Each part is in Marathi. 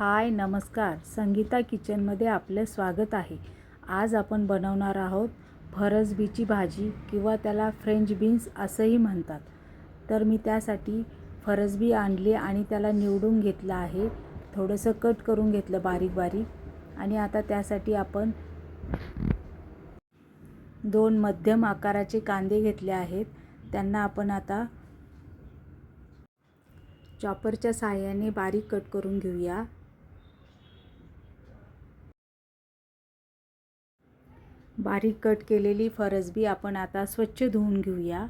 हाय नमस्कार. संगीता किचनमध्ये आपलं स्वागत आहे. आज आपण बनवणार आहोत फरसबीची भाजी किंवा त्याला फ्रेंच बीन्स असंही म्हणतात. तर मी त्यासाठी फरसबी आणली आणि त्याला निवडून घेतलं आहे. थोडंसं कट करून घेतलं बारीक बारीक. आणि आता त्यासाठी आपण दोन मध्यम आकाराचे कांदे घेतले आहेत. त्यांना आपण आता चॉपरच्या सहाय्याने बारीक कट करून घेऊया. बारीक कट केलेली फरसबी आपण आता स्वच्छ धुवून घेऊया.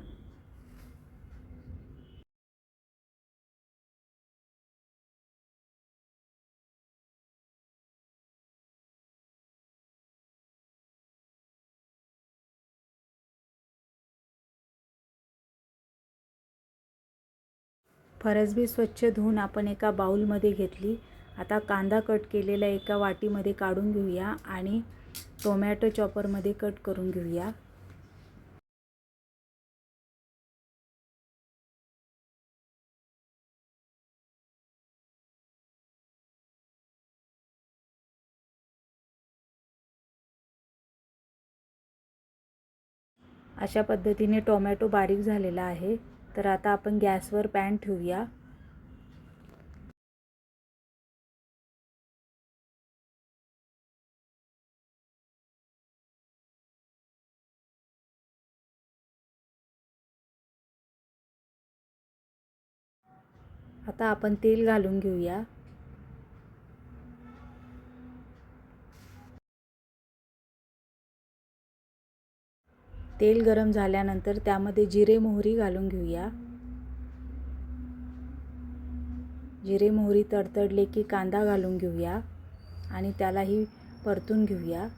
फरसबी स्वच्छ धुवून आपण एका बाऊलमध्ये घेतली. आता कांदा कट केलेला एका वाटीमध्ये काढून घेऊया आणि टोमॅटो चॉपरमध्ये कट करून घेऊया. अशा पद्धतीने टोमॅटो बारीक झालेला आहे. तर आता आपण गॅसवर पॅन ठेवूया. आता आपण तेल घालून घेऊया. तेल गरम झाल्यानंतर त्यामध्ये जिरे मोहरी घालून घेऊया. जिरे मोहरी तडतडले की कांदा घालून घेऊया आणि त्यालाही परतून घेऊया.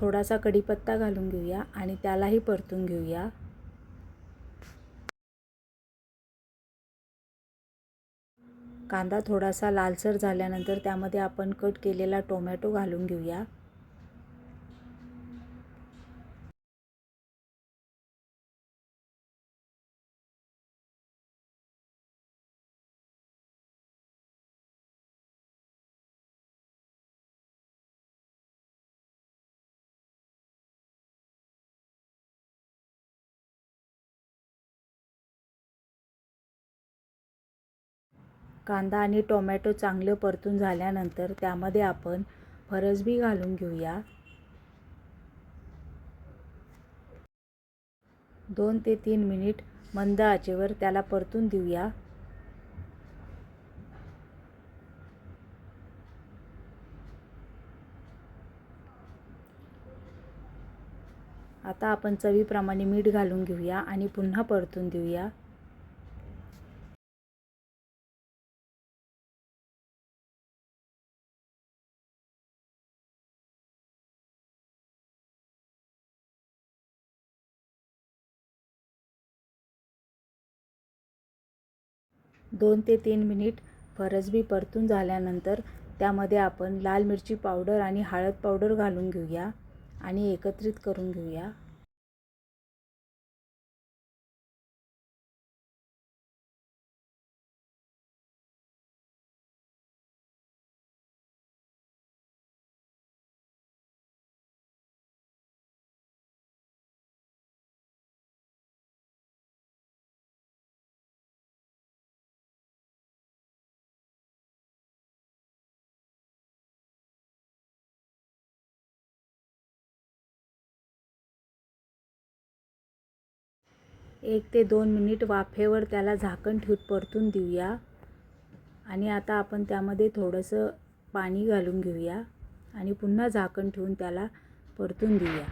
थोडासा कढीपत्ता घालून घेऊया आणि त्यालाही परतून घेऊया. कांदा थोडासा लालसर झाल्यानंतर त्यामध्ये आपण कट केलेला टोमॅटो घालून घेऊया. कांदा आणि टोमॅटो चांगलं परतून झाल्यानंतर त्यामध्ये आपण फरसबी घालून घेऊया. दोन ते तीन मिनिट मंद आचेवर त्याला परतून देऊया. आता आपण चवीप्रमाणे मीठ घालून घेऊया आणि पुन्हा परतून देऊया. दोन ते तीन मिनिट फरसबी परतून झाल्यानंतर त्यामध्ये आपण लाल मिरची पावडर आणि हळद पावडर घालून घेऊया आणि एकत्रित करून घेऊया. एक ते दोन मिनिट वाफेवर त्याला झाकण ठेवून परतून देऊया. आणि आता आपण त्यामध्ये थोडंसं पाणी घालून घेऊया आणि पुन्हा झाकण ठेवून त्याला परतून देऊया.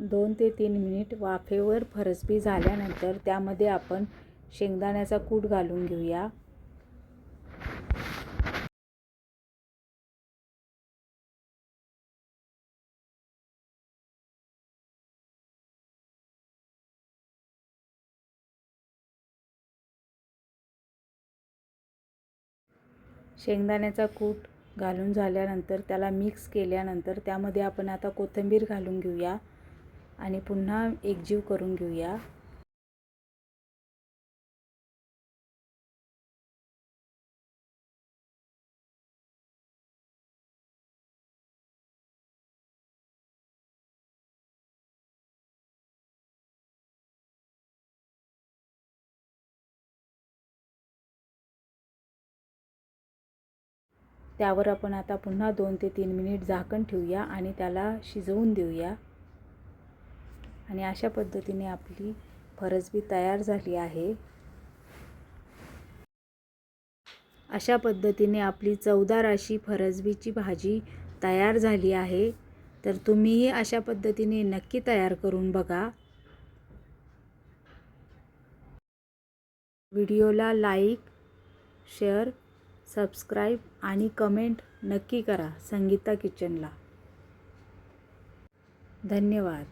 दोन ते तीन मिनिट वाफेवर फरसबी झाल्यानंतर त्यामध्ये आपण शेंगदाण्याचा कूट घालून घेऊया. शेंगदाण्याचा कूट घालून झाल्यानंतर त्याला मिक्स केल्यानंतर त्यामध्ये आपण आता कोथिंबीर घालून घेऊया आणि पुन्हा एकजीव करून घेऊया. त्यावर आपण आता पुन्हा दोन ते तीन मिनिट झाकण ठेवूया आणि त्याला शिजवून देऊया. आणि अशा पद्धतीने आपली फरसबी तयार झाली आहे. अशा पद्धतीने आपली चवदार अशी फरसबीची भाजी तयार झाली आहे. तर तुम्हीही अशा पद्धतीने नक्की तयार करून बघा. व्हिडिओला लाईक शेअर सबस्क्राईब आणि कमेंट नक्की करा संगीता किचनला. धन्यवाद.